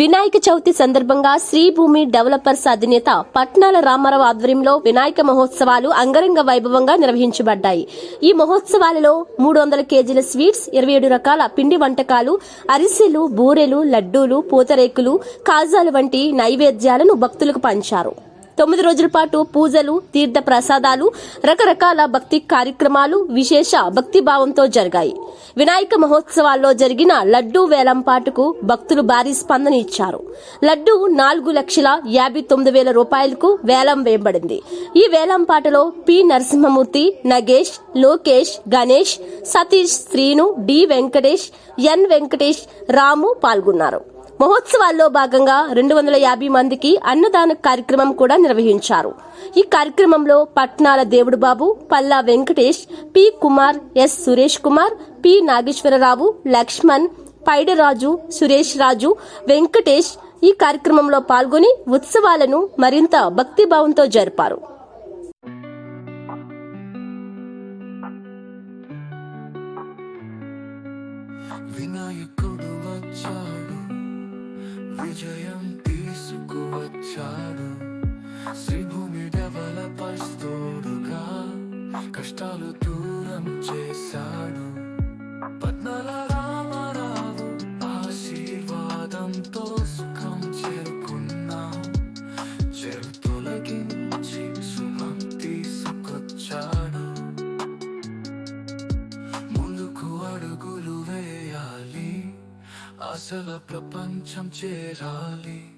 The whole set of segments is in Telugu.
వినాయక చవితి సందర్భంగా శ్రీభూమి డెవలపర్స్ అధినేత పట్నాల రామారావు ఆధ్వర్యంలో వినాయక మహోత్సవాలు అంగరంగ వైభవంగా నిర్వహించబడ్డాయి. ఈ మహోత్సవాలలో మూడు వందల కేజీల స్వీట్స్ ఇరవై ఏడు రకాల పిండి వంటకాలు అరిసెలు బూరెలు లడ్డూలు పూతరేకులు కాజాలు వంటి నైవేద్యాలను భక్తులకు పంచారు. తొమ్మిది రోజుల పాటు పూజలు తీర్థ ప్రసాదాలు రకరకాల భక్తి కార్యక్రమాలు విశేష భక్తి భావంతో జరిగాయి. వినాయక మహోత్సవాల్లో జరిగిన లడ్డూ వేలంపాటుకు భక్తులు భారీ స్పందన ఇచ్చారు. లడ్డూ నాలుగు లక్షల యాభై తొమ్మిది వేల రూపాయలకు వేలం వేయబడింది. ఈ వేలంపాటలో P Narasimhamurthy Nagesh Lokesh Ganesh Satish Srinu D Venkatesh N Venkatesh Ramu పాల్గొన్నారు. మహోత్సవాల్లో భాగంగా రెండు వందల యాభై మందికి అన్నదాన కార్యక్రమం కూడా నిర్వహించారు. ఈ కార్యక్రమంలో Patnala Devudu Babu Palla Venkatesh P Kumar S Suresh Kumar P Nageswara Rao Lakshman Paidaraju Suresh Raju Venkatesh ఈ కార్యక్రమంలో పాల్గొని ఉత్సవాలను మరింత భక్తిభావంతో జరిపారు. వినాయకుడు వచ్చాడు. విజయం తీసుకువచ్చాడు శ్రీభూమి డెవలపర్స్ తోడుగా కష్టాలు దూరం చేశాడు. అసలు ప్రపంచం చేరాలి.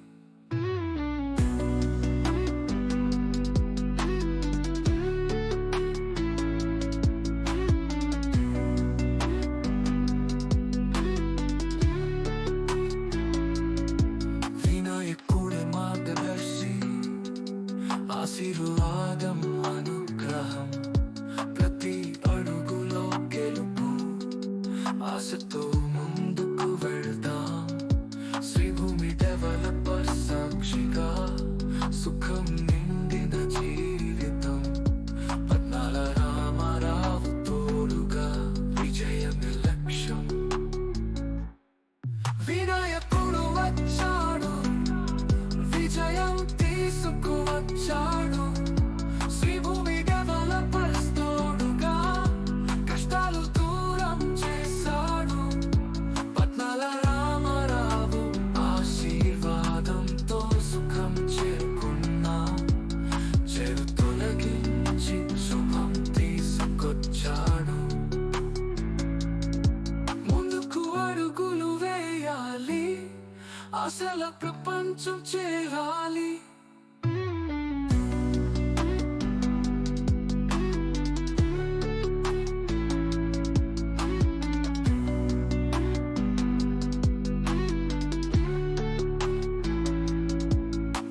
ప్రపంచం చేరాలి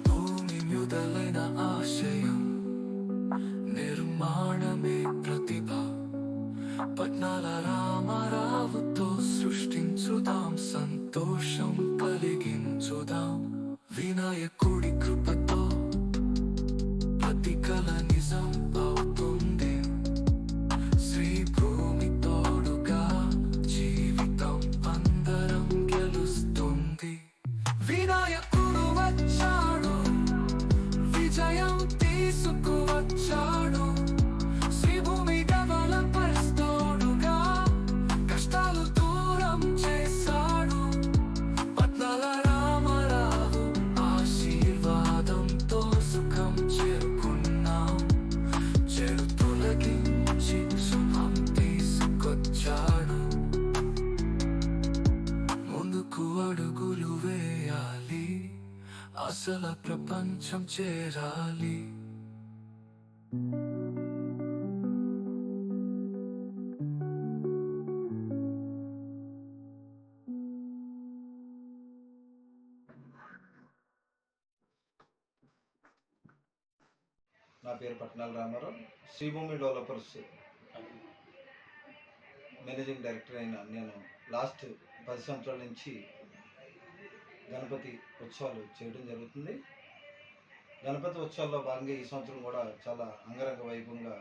భూమి ఆశయం నిర్మాణమే ప్రతిభ పట్నాల రామారావుతో సృష్టించుదాం సంతోషం కలిగించుదాం వినాయకుడి కృపతో ప్రతి అసలు ప్రపంచం చేరాలి నా పేరు Patnala Ramarao. Sribhoomi developers managing director అయిన నేను లాస్ట్ పది సంవత్సరాల నుంచి గణపతి ఉత్సవాలు చేయడం జరుగుతుంది. గణపతి ఉత్సవాల్లో భాగంగా ఈ సంవత్సరం కూడా చాలా అంగరంగ వైభవంగా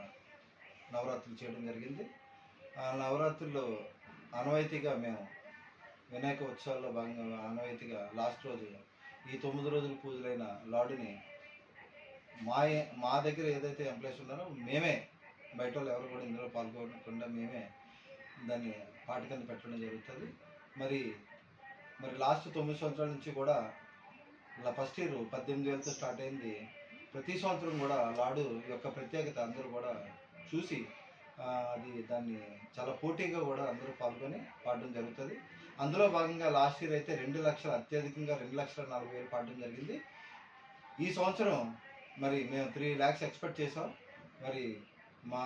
నవరాత్రులు చేయడం జరిగింది. ఆ నవరాత్రుల్లో అనవాయితీగా మేము వినాయక ఉత్సవాల్లో భాగంగా అనవాయితీగా లాస్ట్ రోజు ఈ తొమ్మిది రోజుల పూజలైన లాడుని మా మా దగ్గర ఏదైతే ఎంప్లాయీస్ ఉన్నారో మేమే బయట వాళ్ళు ఎవరు కూడా ఇందులో పాల్గొనకుండా మేమే దాన్ని పాట కింద పెట్టడం జరుగుతుంది. మరి మరి లాస్ట్ తొమ్మిది సంవత్సరాల నుంచి కూడా ఇలా ఫస్ట్ ఇయర్ పద్దెనిమిది వేలతో స్టార్ట్ అయింది. ప్రతి సంవత్సరం కూడా లాడు యొక్క ప్రత్యేకత అందరూ కూడా చూసి అది దాన్ని చాలా పోటీగా కూడా అందరూ పాల్గొని పాడడం జరుగుతుంది. అందులో భాగంగా లాస్ట్ ఇయర్ అయితే రెండు లక్షల అత్యధికంగా రెండు లక్షల నలభై వేలు పాడడం జరిగింది. ఈ సంవత్సరం మరి మేము త్రీ ల్యాక్స్ ఎక్స్పెక్ట్ చేసాం మరి మా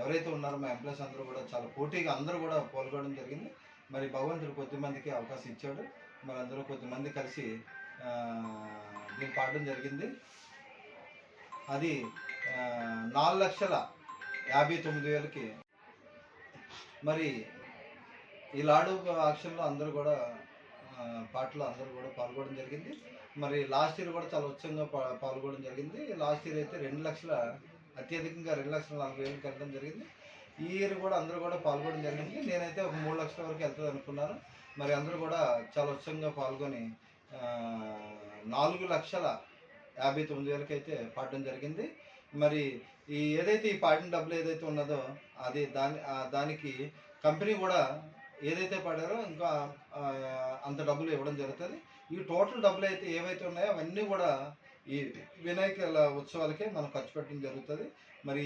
ఎవరైతే ఉన్నారో మా ఎంప్లాయీస్ అందరూ కూడా చాలా పోటీగా అందరూ కూడా పాల్గొనడం జరిగింది. మరి భగవంతుడు కొద్దిమందికి అవకాశం ఇచ్చాడు. మరి అందరూ కొద్దిమంది కలిసి దీన్ని పాడడం జరిగింది. అది నాలుగు లక్షల యాభై తొమ్మిది వేలకి. మరి ఈ లాడు ఆక్షన్లో అందరూ కూడా పాటలు అందరూ కూడా పాల్గొనడం జరిగింది. మరి లాస్ట్ ఇయర్ కూడా చాలా ఉత్సవంగా పాల్గొనడం జరిగింది. లాస్ట్ ఇయర్ అయితే రెండు లక్షల అత్యధికంగా రెండు లక్షల నలభై వేలు వెళ్ళడం జరిగింది. ఈ ఇయర్ కూడా అందరూ కూడా పాల్గొనడం జరిగింది. నేనైతే ఒక మూడు లక్షల వరకు వెళ్తుంది అనుకున్నాను. మరి అందరూ కూడా చాలా ఉత్సవంగా పాల్గొని నాలుగు లక్షల యాభై తొమ్మిది వేలకు అయితే పాడడం జరిగింది. మరి ఈ ఏదైతే ఈ పాడిన డబ్బులు ఏదైతే ఉన్నదో అది దాని దానికి కంపెనీ కూడా ఏదైతే పడారో ఇంకా అంత డబ్బులు ఇవ్వడం జరుగుతుంది. ఈ టోటల్ డబ్బులు అయితే ఏవైతే ఉన్నాయో అవన్నీ కూడా ఈ వినాయక ఉత్సవాలకే మనం ఖర్చు పెట్టడం జరుగుతుంది. మరి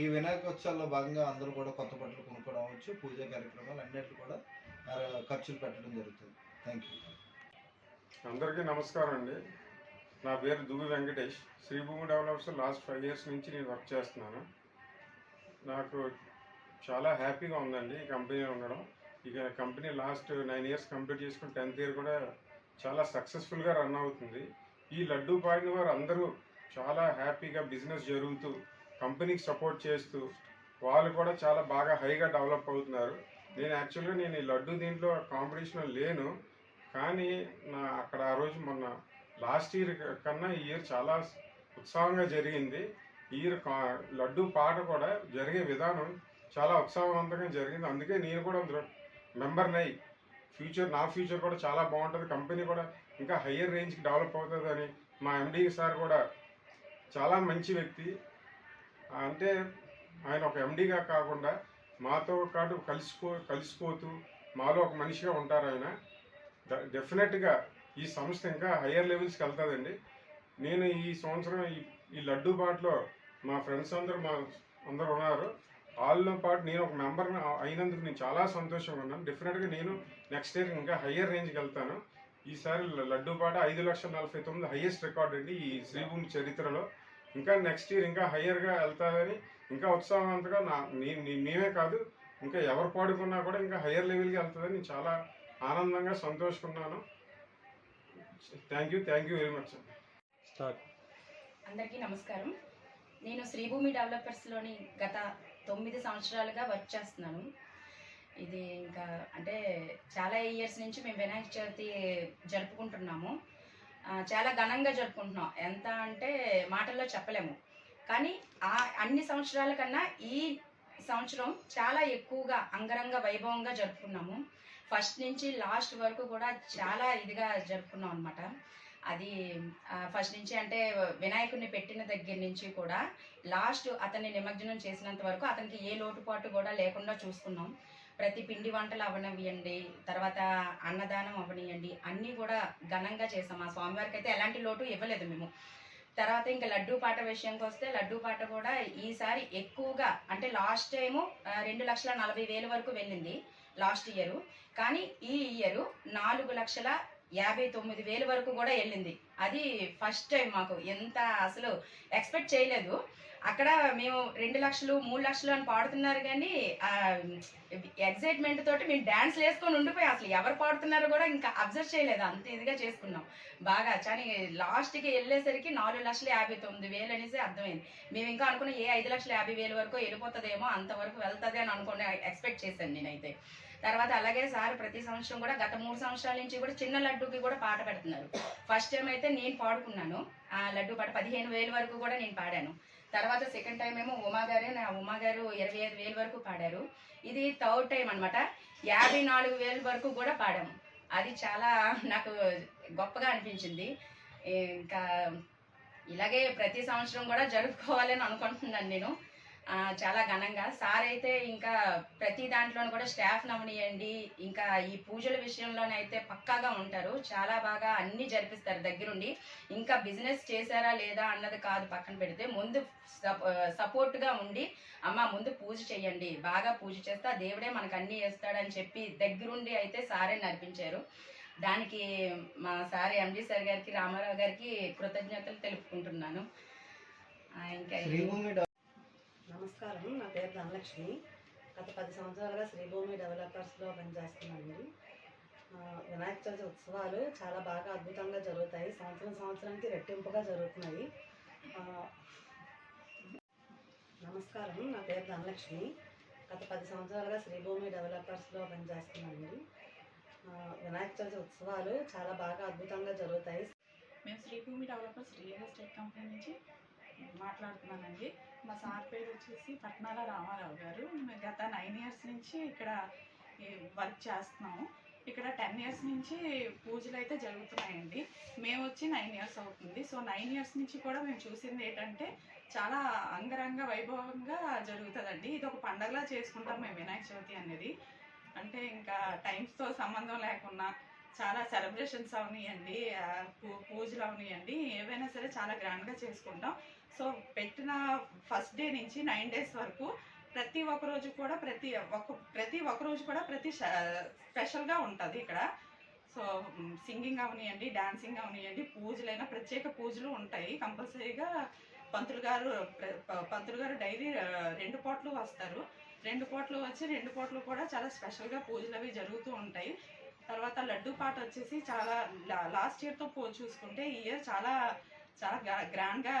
ఈ వినాయక ఉత్సవాల్లో భాగంగా అందరూ కూడా కొత్త బట్టలు కొనుక్కోవడం అవ్వచ్చు పూజా కార్యక్రమాలు అన్నిట్లు కూడా ఖర్చులు పెట్టడం జరుగుతుంది. థ్యాంక్ యూ అందరికీ నమస్కారం అండి. నా పేరు Dugu Venkatesh. Sribhoomi develops last five years నుంచి నేను వర్క్ చేస్తున్నాను. నాకు చాలా హ్యాపీగా ఉందండి ఈ కంపెనీలో ఉండడం. ఇక company last nine years complete చేసుకుని టెన్త్ ఇయర్ కూడా చాలా సక్సెస్ఫుల్గా రన్ అవుతుంది. ఈ లడ్డూ పాడిన వారు అందరూ చాలా హ్యాపీగా బిజినెస్ జరుగుతూ కంపెనీకి సపోర్ట్ చేస్తూ వాళ్ళు కూడా చాలా బాగా హైగా డెవలప్ అవుతున్నారు. నేను యాక్చువల్గా నేను ఈ లడ్డు దీంట్లో కాంపిటీషన్లో లేను. కానీ నా అక్కడ ఆ రోజు మొన్న లాస్ట్ ఇయర్ కన్నా ఈ ఇయర్ చాలా ఉత్సాహంగా జరిగింది. ఈ ఇయర్ కా- లడ్డు పాట కూడా జరిగే విధానం చాలా ఉత్సాహవంతంగా జరిగింది. అందుకే నేను కూడా అందులో మెంబర్ని అయ్యి ఫ్యూచర్ నా ఫ్యూచర్ కూడా చాలా బాగుంటుంది. కంపెనీ కూడా ఇంకా హయ్యర్ రేంజ్కి డెవలప్ అవుతుందని మా ఎండి సార్ కూడా చాలా మంచి వ్యక్తి. అంటే ఆయన ఒక ఎండీగా కాకుండా మాతో పాటు కలిసిపో కలిసిపోతూ మాలో ఒక మనిషిగా ఉంటారు ఆయన. డెఫినెట్గా ఈ సంస్థ ఇంకా హయ్యర్ లెవెల్స్కి వెళ్తుందండి. నేను ఈ సంవత్సరం ఈ ఈ లడ్డు పాటలో మా ఫ్రెండ్స్ అందరూ మా అందరు ఉన్నారు. వాళ్ళతో పాటు నేను ఒక మెంబర్ అయినందుకు నేను చాలా సంతోషంగా ఉన్నాను. డెఫినెట్గా నేను నెక్స్ట్ ఇయర్ ఇంకా హయ్యర్ రేంజ్కి వెళ్తాను. ఈసారి లడ్డు పాట ఐదు లక్షల నలభై తొమ్మిది హయ్యెస్ట్ రికార్డ్ అండి ఈ శ్రీభూమి చరిత్రలో. ఇంకా నెక్స్ట్ ఇయర్ ఇంకా హయ్యర్గా వెళ్తాదని ఇంకా ఉత్సాహవంతంగా నా మేమే కాదు ఇంకా ఎవరు పాడుకున్నా కూడా ఇంకా హయ్యర్ లెవెల్కి వెళ్తుందని నేను చాలా ఆనందంగా సంతోషకున్నాను thank you thank you very much start అందరికీ నమస్కారం. నేను శ్రీభూమి డెవలపర్స్లోని గత తొమ్మిది సంవత్సరాలుగా వర్క్ చేస్తున్నాను. ఇది ఇంకా అంటే చాలా ఇయర్స్ నుంచి మేము వినాయక చవితి జరుపుకుంటున్నాము. చాలా ఘనంగా జరుపుకుంటున్నాం. ఎంత అంటే మాటల్లో చెప్పలేము. కానీ ఆ అన్ని సంవత్సరాల కన్నా ఈ సంవత్సరం చాలా ఎక్కువగా అంగరంగ వైభవంగా జరుపుకున్నాము. ఫస్ట్ నుంచి లాస్ట్ వరకు కూడా చాలా ఇదిగా జరుపుకున్నాం అనమాట అది ఫస్ట్ నుంచి అంటే వినాయకుడిని పెట్టిన దగ్గర నుంచి కూడా లాస్ట్ అతన్ని నిమజ్జనం చేసినంత వరకు అతనికి ఏ లోటుపాటు కూడా లేకుండా చూసుకున్నాం. ప్రతి పిండి వంటలు అవనివ్వండి తర్వాత అన్నదానం అవనివ్వండి అన్నీ కూడా ఘనంగా చేసాం ఆ స్వామివారికి అయితే ఎలాంటి లోటు ఇవ్వలేదు మేము. తర్వాత ఇంకా లడ్డూ పాట విషయానికి వస్తే లడ్డూ పాట కూడా ఈసారి ఎక్కువగా అంటే లాస్ట్ టైము రెండు లక్షల నలభై వేల వరకు వెళ్ళింది లాస్ట్ ఇయర్. కానీ ఈ ఇయరు నాలుగు లక్షల యాభై తొమ్మిది వేల వరకు కూడా వెళ్ళింది. అది ఫస్ట్ టైం మాకు. ఎంత అసలు ఎక్స్పెక్ట్ చేయలేదు. అక్కడ మేము రెండు లక్షలు మూడు లక్షలు అని పాడుతున్నారు కానీ ఎగ్జైట్మెంట్ తోటి మేము డ్యాన్స్ వేసుకొని ఉండిపోయి. అసలు ఎవరు పాడుతున్నారో కూడా ఇంకా అబ్జర్వ్ చేయలేదు. అంత ఇదిగా చేసుకున్నాం. బాగా. కానీ లాస్ట్కి వెళ్ళేసరికి నాలుగు లక్షల యాభై తొమ్మిది వేలు అనేసి అర్థమైంది. మేము ఇంకా అనుకున్న ఏ ఐదు లక్షల యాభై వేలు వరకు వెళ్ళిపోతుందేమో అంతవరకు వెళ్తుంది అని అనుకుని ఎక్స్పెక్ట్ చేశాను నేనైతే. తర్వాత అలాగే సార్ ప్రతి సంవత్సరం కూడా గత మూడు సంవత్సరాల నుంచి కూడా చిన్న లడ్డూకి కూడా పాట పెడుతున్నారు. ఫస్ట్ టైం అయితే నేను పాడుకున్నాను. ఆ లడ్డు పాట పదిహేను వేల వరకు కూడా నేను పాడాను. తర్వాత సెకండ్ టైం ఏమో ఉమా నా ఉమా గారు ఇరవై ఐదు వేల వరకు పాడారు. ఇది థర్డ్ టైం అనమాట యాభై నాలుగు వేల వరకు కూడా పాడాము అది చాలా నాకు గొప్పగా అనిపించింది. ఇంకా ఇలాగే ప్రతి సంవత్సరం కూడా జరుపుకోవాలని అనుకుంటున్నాను నేను. చాలా ఘనంగా. సార్ అయితే ఇంకా ప్రతి దాంట్లోనూ కూడా స్టాఫ్ నమనియండి. ఇంకా ఈ పూజల విషయంలోనైతే పక్కాగా ఉంటారు. చాలా బాగా అన్ని జరిపిస్తారు దగ్గరుండి. ఇంకా బిజినెస్ చేశారా లేదా అన్నది కాదు పక్కన పెడితే ముందు సపోర్ట్గా ఉండి అమ్మ ముందు పూజ చేయండి బాగా పూజ చేస్తే. దేవుడే మనకు అన్నీ చేస్తాడని చెప్పి దగ్గరుండి అయితే సారే నడిపించారు. దానికి మా సార్ ఎండి సార్ గారికి రామారావు గారికి కృతజ్ఞతలు తెలుపుకుంటున్నాను. ఇంకా నమస్కారం. నా పేరు ధనలక్ష్మి. గత పది సంవత్సరాలుగా శ్రీభూమి డెవలపర్స్లో పనిచేస్తున్నానండి. వినాయక చవితి ఉత్సవాలు చాలా బాగా అద్భుతంగా జరుగుతాయి. సంవత్సరం సంవత్సరానికి రెట్టింపుగా జరుగుతున్నాయి. నమస్కారం. నా పేరు ధనలక్ష్మి. గత పది సంవత్సరాలుగా శ్రీభూమి డెవలపర్స్లో పనిచేస్తున్నానండి. వినాయక చవితి ఉత్సవాలు చాలా బాగా అద్భుతంగా జరుగుతాయి. మేము Sribhoomi developers real estate company నుంచి మాట్లాడుతున్నానండి. మా సార్ పేరు వచ్చేసి పట్నాల రామారావు గారు. మేము గత నైన్ ఇయర్స్ నుంచి ఇక్కడ వర్క్ చేస్తున్నాము. ఇక్కడ టెన్ ఇయర్స్ నుంచి పూజలు అయితే జరుగుతున్నాయండి. మేము వచ్చి నైన్ ఇయర్స్ అవుతుంది. సో నైన్ ఇయర్స్ నుంచి కూడా మేము చూసింది ఏంటంటే చాలా అంగరంగ వైభవంగా జరుగుతుందండి. ఇది ఒక పండగలా చేసుకుంటాం మేము వినాయక చవితి అనేది. అంటే ఇంకా టైమ్స్తో సంబంధం లేకుండా చాలా సెలబ్రేషన్స్ అవనియండి పూ- పూజలు అవనియండి ఏవైనా సరే చాలా గ్రాండ్గా చేసుకుంటాం. సో పెట్టిన ఫస్ట్ డే నుంచి నైన్ డేస్ వరకు ప్రతి ఒక్క రోజు కూడా ప్రతి ఒక్క ప్రతి ఒక్క రోజు కూడా ప్రతి స్పెషల్గా ఉంటుంది ఇక్కడ. సో సింగింగ్ అవనియండి డాన్సింగ్ అవనియండి పూజలైనా ప్రత్యేక పూజలు ఉంటాయి. కంపల్సరీగా పంతులు గారు పంతులు గారు డైలీ రెండు పూటలు వస్తారు. రెండు పూటలు వచ్చి రెండు పూటలు కూడా చాలా స్పెషల్గా పూజలు అవి జరుగుతూ ఉంటాయి. తర్వాత లడ్డు పాట వచ్చేసి చాలా లాస్ట్ ఇయర్తో పో చూసుకుంటే ఈ ఇయర్ చాలా చాలా గ్రాండ్గా